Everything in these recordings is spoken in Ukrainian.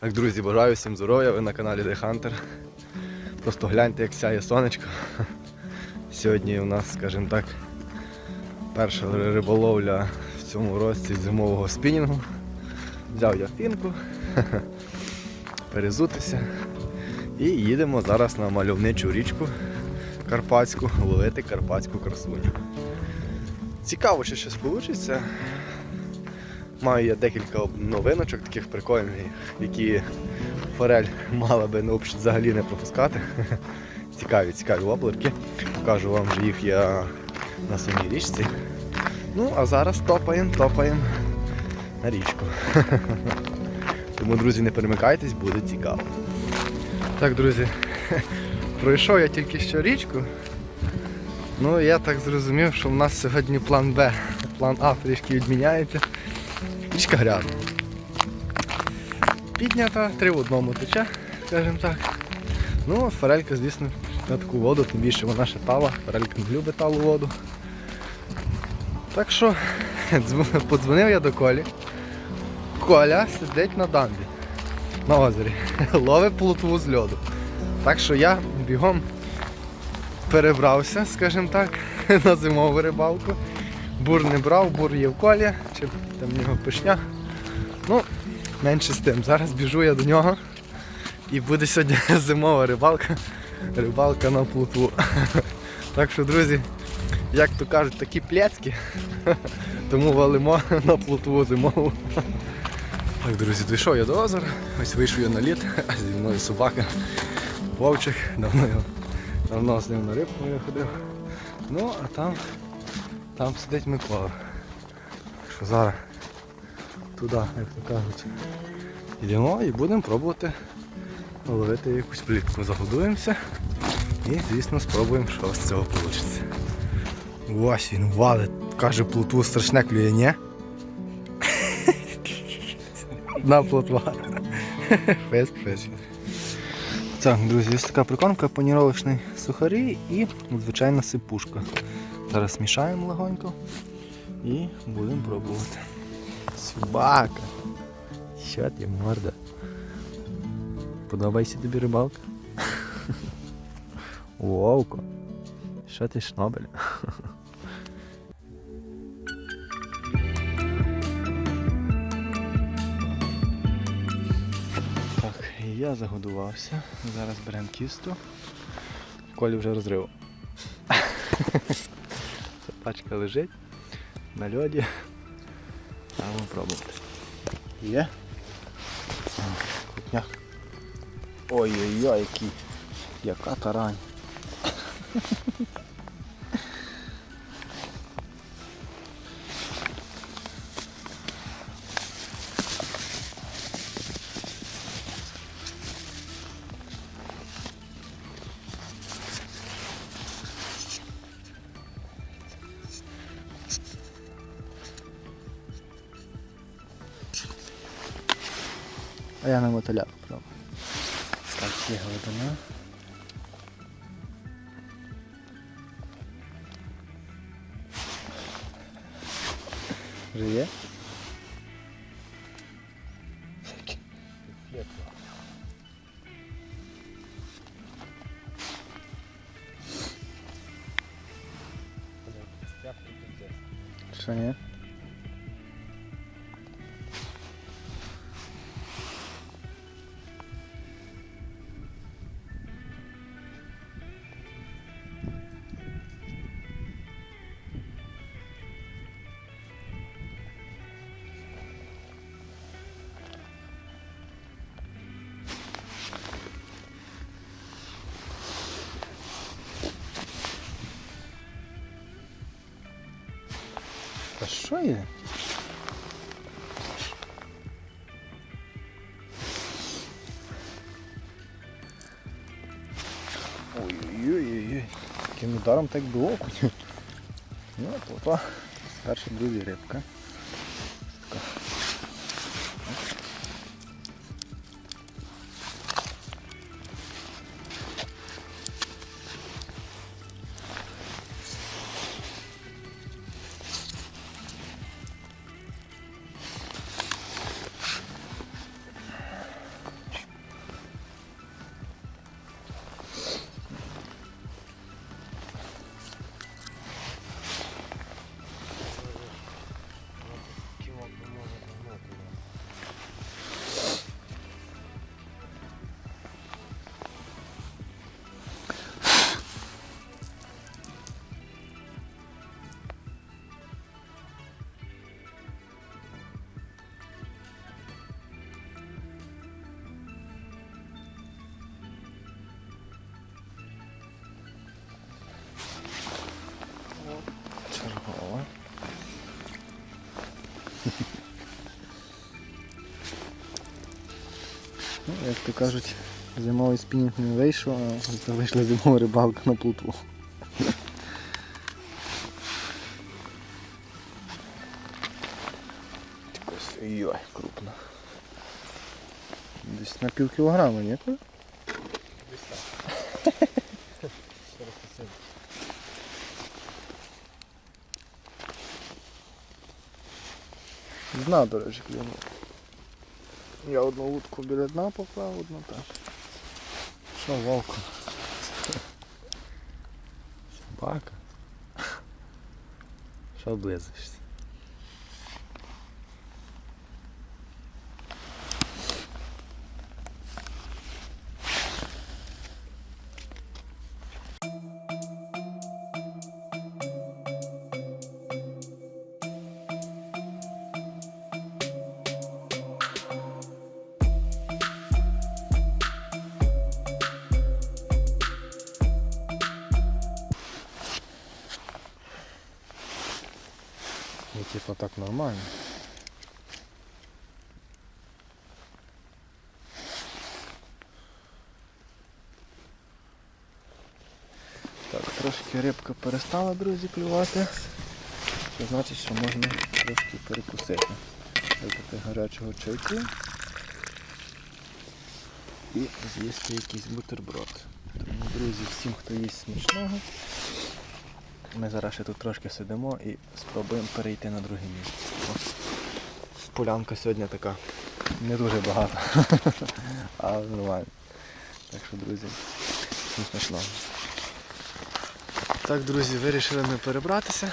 Так, друзі, бажаю всім здоров'я, ви на каналі The Hunter. Просто гляньте, як сяє сонечко. Сьогодні у нас, скажімо так, перша риболовля в цьому році зимового спінінгу. Взяв я фінку, перезутися і їдемо зараз на мальовничу річку Карпатську ловити карпатську красуню. Цікаво, чи щось вийде. Маю я декілька новиночок таких прикольних, які форель мала би ну, взагалі не пропускати. Цікаві, цікаві воблерки. Покажу вам вже їх я на самій річці. Ну, а зараз топаємо, топаємо на річку. Тому, друзі, не перемикайтесь, буде цікаво. Так, друзі, пройшов я тільки що річку. Ну, я так зрозумів, що в нас сьогодні план Б. План А трішки відміняється. Річка грязна. Піднята, три в одному тече, скажімо так. Ну, форелька, звісно, на таку воду, тим більше вона ще тала, форелька не любить талу воду. Так що подзвонив я до Колі. Коля сидить на дамбі на озері, ловить плотву з льоду. Так що я бігом перебрався, скажімо так, на зимову рибалку. Бур не брав, бур є в колі, чи там в нього пишня. Ну, менше з тим. Зараз біжу я до нього. І буде сьогодні зимова рибалка. Рибалка на плотву. Так що, друзі, як то кажуть, такі пляцки. Тому валимо на плотву зимову. Так, друзі, дійшов я до озера, ось вийшов я на лід, а зі мною собака. Вовчик, давно його, давно з ним на рибку я ходив. Ну, а там, там сидить Микола. Зараз туди, як то кажуть, йдемо і будемо пробувати ловити якусь плітку. Загодуємося і, звісно, спробуємо, що з цього вийде. Ось він валить, каже, плотву страшне клює, ні? Одна плотва. Фест, фест. Так, друзі, ось така прикормка, паніровочний сухарі і звичайна сипушка. Зараз смішаємо легонько і будемо пробувати. Собака. Що ти морда? Подобається тобі рибалка? Вовко. Що ти шнобель? Так, я загодувався. Зараз беремо тісто. Колі вже розрив. Пачка лежить на льоді. Будемо пробувати. Є? Кутня. Ой-ой-ой, який. Яка тарань. А я на мотиля попробую. Так, є глибина. Вже є? Що ні? Що є? Ой-ой-ой. Таким ударом так окунь. Ну, то перша друзі рибка. Ну, як то кажуть, зимовий спінінг не вийшов, а це вийшла зимова рибалка на плутву. Йой, крупно. Десь на пів кілограма, ні? Коля? З Дна, до речі, клюнув. Я одну вудку біля дна поклав, одну так. Що, вовка? Собака. Що облизуєшся? Типа так нормально. Так, трошки рибка перестала, друзі, клювати. Це значить, що можна трошки перекусити. Випити гарячого чайку і з'їсти якийсь бутерброд. Тому, друзі, всім, хто їсть смачного. Ми зараз ще тут трошки сидимо і спробуємо перейти на друге місце. О, Полянка сьогодні така не дуже багата, але нормально. Так що, друзі, всім смачного. Так, друзі, вирішили ми перебратися.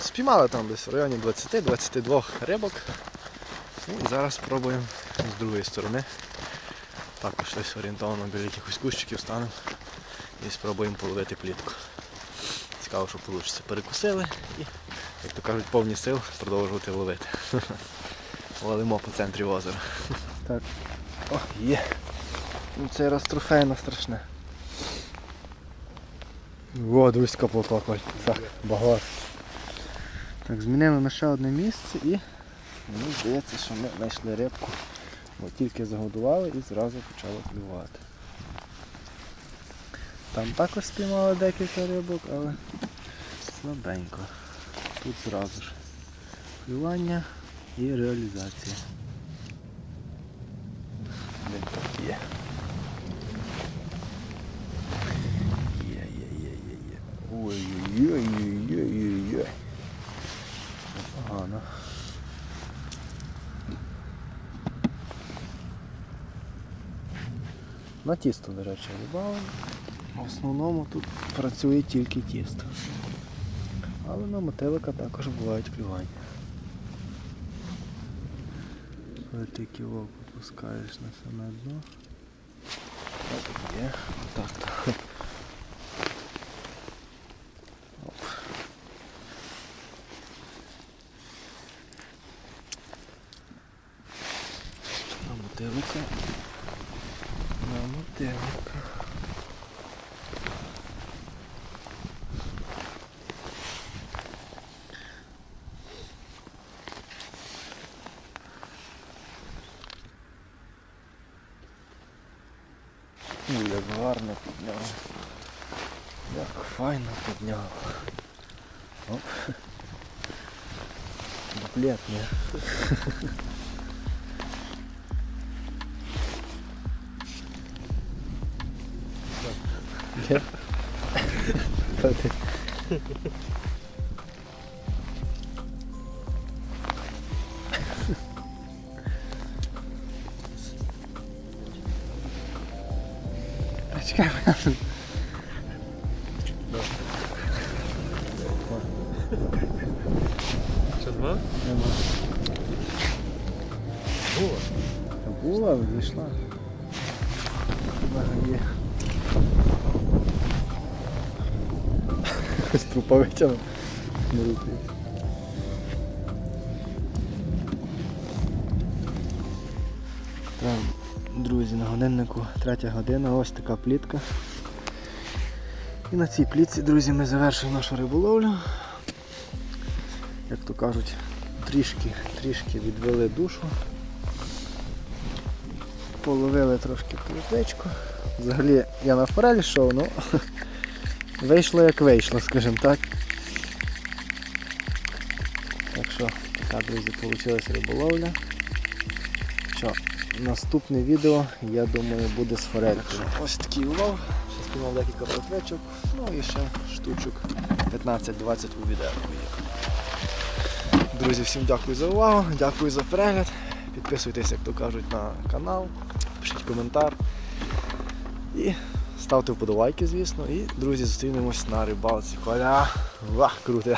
Спіймали там десь в районі 20-22 рибок. Ну, І зараз спробуємо з другої сторони. Також десь орієнтовано біля якихось кущиків станемо і спробуємо половити плітку. Цікаво, що вийде. Перекусили і, як то кажуть, повні сил продовжувати ловити. Ловимо по центрі озера. Так. О, є. Ну цей раз трофейно страшне. О, друзька плотока. Так, багато. Так, змінили на ще одне місце і мені здається, що ми знайшли рибку. Бо тільки загодували і зразу почало клювати. Там також спіймали декілька рибок, але слабенько. Тут зразу ж клювання і реалізація. Де тут є? Є, є, є, є, є. Ой-ой-ой-ой-ой-ой. Непогано. На тісто, до речі, рибалимо. В основному тут працює тільки тісто. Але на мотилика також бувають клювання. Коли ти кілок опускаєш на саме дно. Так є. Отак. На мотилика. На мотилика. Оп. Дуплет, ні. Є? Та ти. Зійшла. Хіба є. Трупа витягнув. Не рухається. Так, друзі, на годиннику третя година, ось така плітка. І на цій плітці, друзі, ми завершуємо нашу риболовлю. Як то кажуть, трішки, трішки відвели душу. Половили трошки плотвичку. Взагалі я на йшов, ну вийшло як вийшло, скажімо так. Так що така, друзі, вийшла риболовля. Що, наступне відео, я думаю, буде з форелькою. Ось такий улов. Ще спіймав декілька плотвичок, ну і ще штучок 15-20 у відео. Друзі, всім дякую за увагу, дякую за перегляд. Підписуйтесь, як то кажуть, на канал, пишіть коментар. І ставте вподобайки, звісно. І, друзі, зустрінемось на рибалці. Коля! Ва, круто!